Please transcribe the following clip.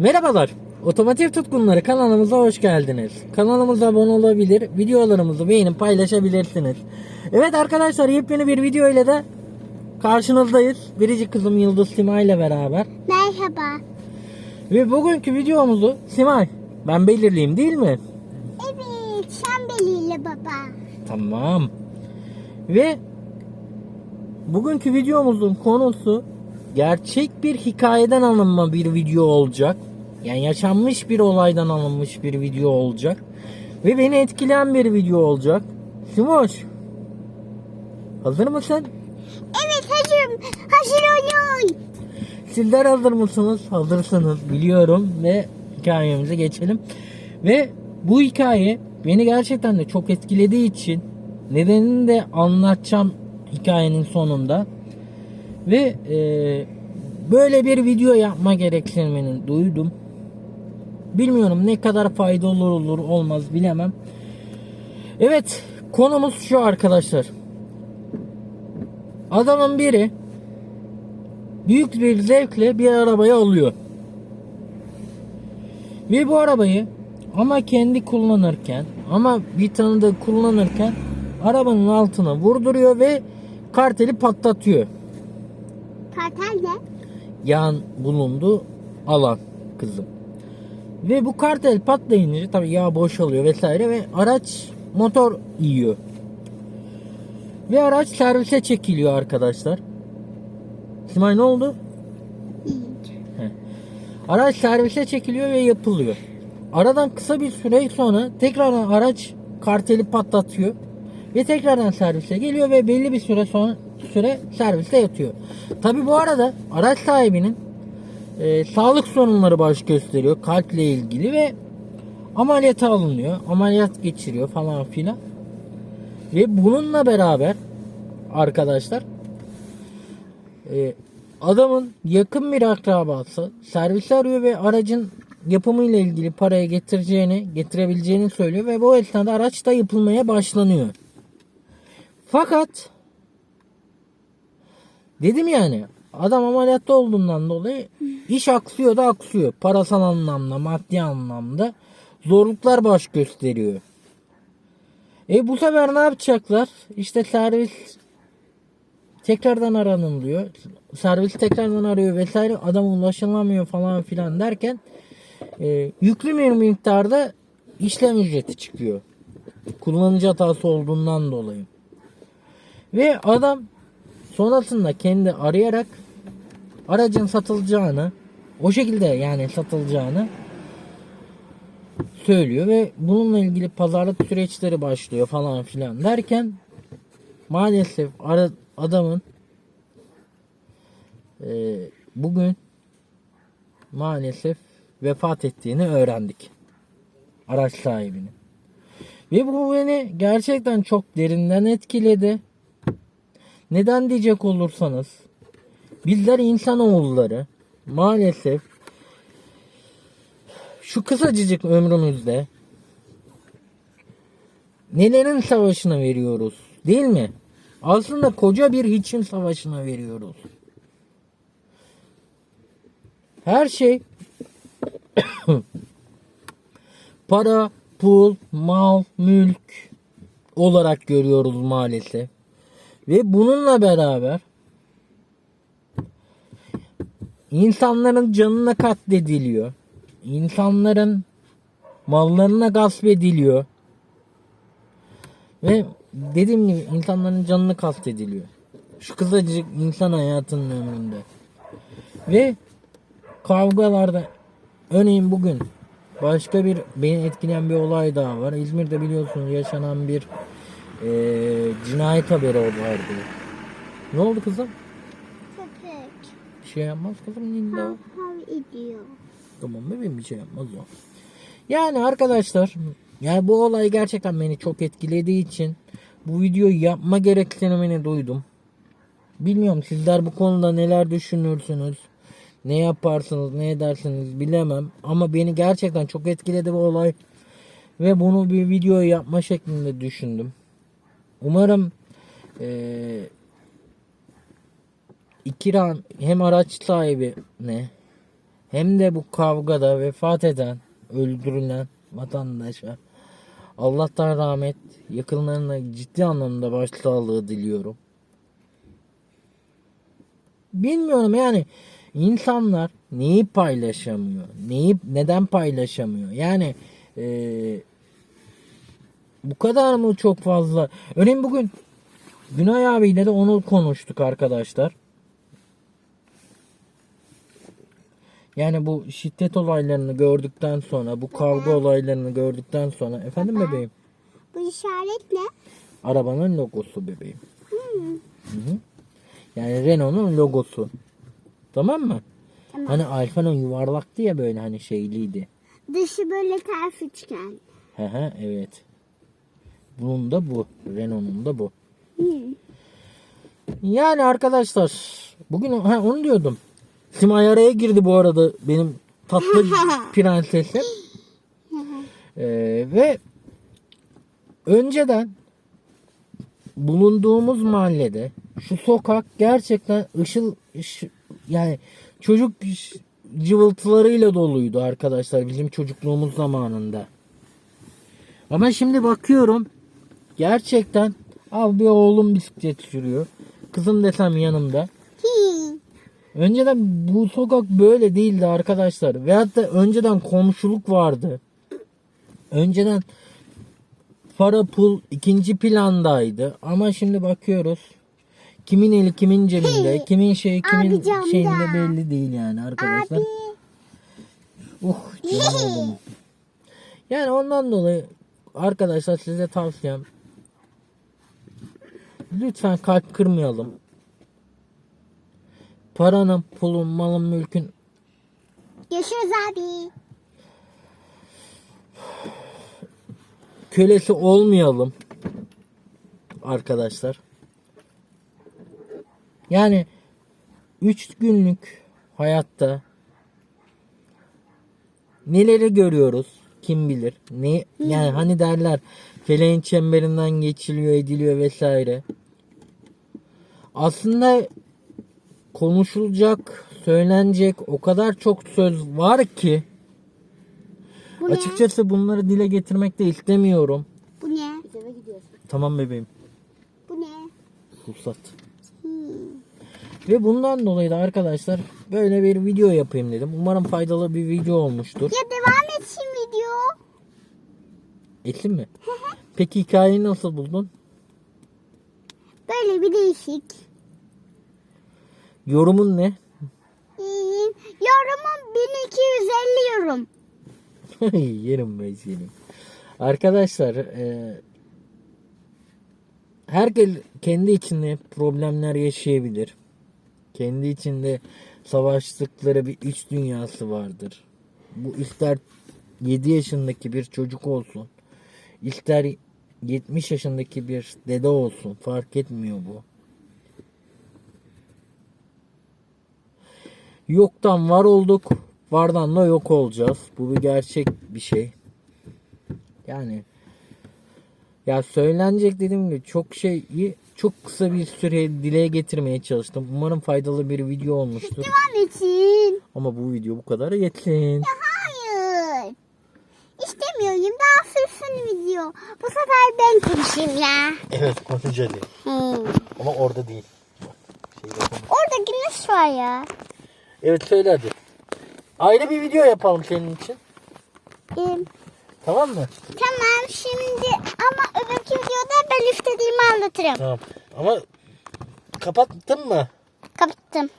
Merhabalar. Otomotiv tutkunları kanalımıza hoş geldiniz. Kanalımıza abone olabilir, videolarımızı beğenip paylaşabilirsiniz. Evet arkadaşlar yepyeni bir video ile de karşınızdayız. Biricik kızım Yıldız Sima ile beraber. Merhaba. Ve bugünkü videomuzu Simay ben belirleyeyim değil mi? Evet, sen belirle baba. Tamam. Ve bugünkü videomuzun konusu gerçek bir hikayeden alınma bir video olacak. Yani yaşanmış bir olaydan alınmış bir video olacak. Ve beni etkileyen bir video olacak. Simoş. Hazır mısın? Evet hazırım. Hazır olun. Sizler hazır mısınız? Hazırsınız biliyorum ve hikayemize geçelim. Ve bu hikaye beni gerçekten de çok etkilediği için nedenini de anlatacağım hikayenin sonunda. Ve e, böyle bir video yapma gereksinimini duydum. Bilmiyorum ne kadar faydalı olur olmaz bilemem. Evet konumuz şu arkadaşlar. Adamın biri büyük bir zevkle bir arabayı alıyor. Ve bu arabayı ama kendi kullanırken ama bir tanıdığı kullanırken arabanın altına vurduruyor ve karteli patlatıyor. Kartal ne? Yan bulunduğu alan kızım. Ve bu kartel patlayınca tabii yağ boşalıyor vesaire ve araç motor yiyor. Ve araç servise çekiliyor arkadaşlar. Simay ne oldu? Araç servise çekiliyor ve yapılıyor. Aradan kısa bir süre sonra tekrardan araç karteli patlatıyor. Ve tekrardan servise geliyor ve belli bir süre sonra süre serviste yatıyor. Tabi bu arada araç sahibinin e, sağlık sorunları baş gösteriyor kalple ilgili ve ameliyata alınıyor. Ameliyat geçiriyor falan filan. Ve bununla beraber arkadaşlar e, adamın yakın bir akrabası servisi arıyor ve aracın yapımıyla ilgili paraya getireceğini, getirebileceğini söylüyor ve bu esnada araç da yapılmaya başlanıyor. Fakat dedim yani adam ameliyatta olduğundan dolayı iş aksıyor da aksıyor. Parasal anlamda, maddi anlamda zorluklar baş gösteriyor. E bu sefer ne yapacaklar? İşte servis tekrardan aranın diyor. Servis tekrardan arıyor vesaire. Adam ulaşılamıyor falan filan derken e, yüklü bir miktarda işlem ücreti çıkıyor. Kullanıcı hatası olduğundan dolayı. Ve adam sonrasında kendi arayarak aracın satılacağını o şekilde yani satılacağını söylüyor ve bununla ilgili pazarlık süreçleri başlıyor falan filan derken maalesef ara, adamın e, bugün maalesef vefat ettiğini öğrendik. Araç sahibinin. Ve bu beni gerçekten çok derinden etkiledi. Neden diyecek olursanız bizler insanoğulları maalesef şu kısacık ömrümüzde nelerin savaşına veriyoruz değil mi? Aslında koca bir hiçin savaşına veriyoruz. Her şey para, pul, mal, mülk olarak görüyoruz maalesef. Ve bununla beraber insanların canına katlediliyor. İnsanların mallarına gasp ediliyor. Ve dediğim gibi insanların canını kastediliyor. Şu kısacık insan hayatının ömründe. Ve kavgalarda örneğin bugün başka bir beni etkileyen bir olay daha var. İzmir'de biliyorsunuz yaşanan bir eee, cinayet haberi vardı. Ne oldu kızım? Köpek. Bir şey yapmaz kızım Linda. Hav hav ediyor. Tamam bebeğim bir şey yapmaz o. Yani arkadaşlar yani bu olay gerçekten beni çok etkilediği için bu videoyu yapma gereksinimini duydum. Bilmiyorum sizler bu konuda neler düşünürsünüz. Ne yaparsınız ne edersiniz bilemem. Ama beni gerçekten çok etkiledi bu olay. Ve bunu bir video yapma şeklinde düşündüm. Umarım eee İkiran hem araç sahibi ne hem de bu kavgada vefat eden, öldürülen vatandaşa Allah'tan rahmet, yakınlarına ciddi anlamda başsağlığı diliyorum. Bilmiyorum yani insanlar neyi paylaşamıyor, neyi neden paylaşamıyor? Yani eee, bu kadar mı çok fazla? Örneğin bugün Günay abiyle de onu konuştuk arkadaşlar. Yani bu şiddet olaylarını gördükten sonra, bu kavga olaylarını gördükten sonra efendim bebeğim. Bu işaret ne? Arabanın logosu bebeğim. Hı hı. Yani Renault'un logosu. Tamam mı? Tamam. Hani Alfa'nın yuvarlaktı ya böyle hani şeyliydi. Dışı böyle ters üçgen. Hı hı evet. Bunun da bu. Renault'un da bu. Hı. Yani arkadaşlar bugün ha, onu diyordum. Simay araya girdi bu arada benim tatlı prensesim. Ee, ve önceden bulunduğumuz mahallede şu sokak gerçekten ışıl ışı- yani çocuk cıvıltılarıyla doluydu arkadaşlar bizim çocukluğumuz zamanında. Ama şimdi bakıyorum gerçekten al bir oğlum bisiklet sürüyor. Kızım desem yanımda. Önceden bu sokak böyle değildi arkadaşlar. Veyahut da önceden komşuluk vardı. Önceden para pul ikinci plandaydı. Ama şimdi bakıyoruz. Kimin eli kimin cebinde, kimin şeyi kimin Abi camda. şeyinde belli değil yani arkadaşlar. Abi. Uh canım oğlum. Yani ondan dolayı arkadaşlar size tavsiyem lütfen kalp kırmayalım. Paranın, pulun, malın, mülkün Görüşürüz abi. kölesi olmayalım. Arkadaşlar. Yani 3 günlük hayatta neleri görüyoruz kim bilir. Ne yani hani derler feleğin çemberinden geçiliyor ediliyor vesaire. Aslında konuşulacak, söylenecek o kadar çok söz var ki Bu ne? açıkçası bunları dile getirmek de istemiyorum. Bu ne? Tamam bebeğim. Bu ne? Ruhsat. Hmm. Ve bundan dolayı da arkadaşlar böyle bir video yapayım dedim. Umarım faydalı bir video olmuştur. Ya devam etsin video. Etsin mi? Peki hikayeyi nasıl buldun? Böyle bir değişik. Yorumun ne? Yorumum 1250 yorum. Yerim ben seni. Arkadaşlar e, herkes kendi içinde problemler yaşayabilir. Kendi içinde savaştıkları bir iç dünyası vardır. Bu ister 7 yaşındaki bir çocuk olsun. ister 70 yaşındaki bir dede olsun. Fark etmiyor bu. Yoktan var olduk. Vardan da yok olacağız. Bu bir gerçek bir şey. Yani ya söylenecek dediğim gibi çok şeyi çok kısa bir süre dile getirmeye çalıştım. Umarım faydalı bir video olmuştur. Devam etsin. Ama bu video bu kadar yetsin. Hayır. İstemiyorum. Daha video. Bu sefer ben konuşayım ya. Evet konuş hadi. Hmm. Ama orada değil. Orada güneş var ya. Evet söyle hadi. Ayrı bir video yapalım senin için. Ee, Tamam mı? tamam şimdi ama öbürkü videoda ben istediğimi anlatırım. Tamam. Ama kapattın mı? Kapattım.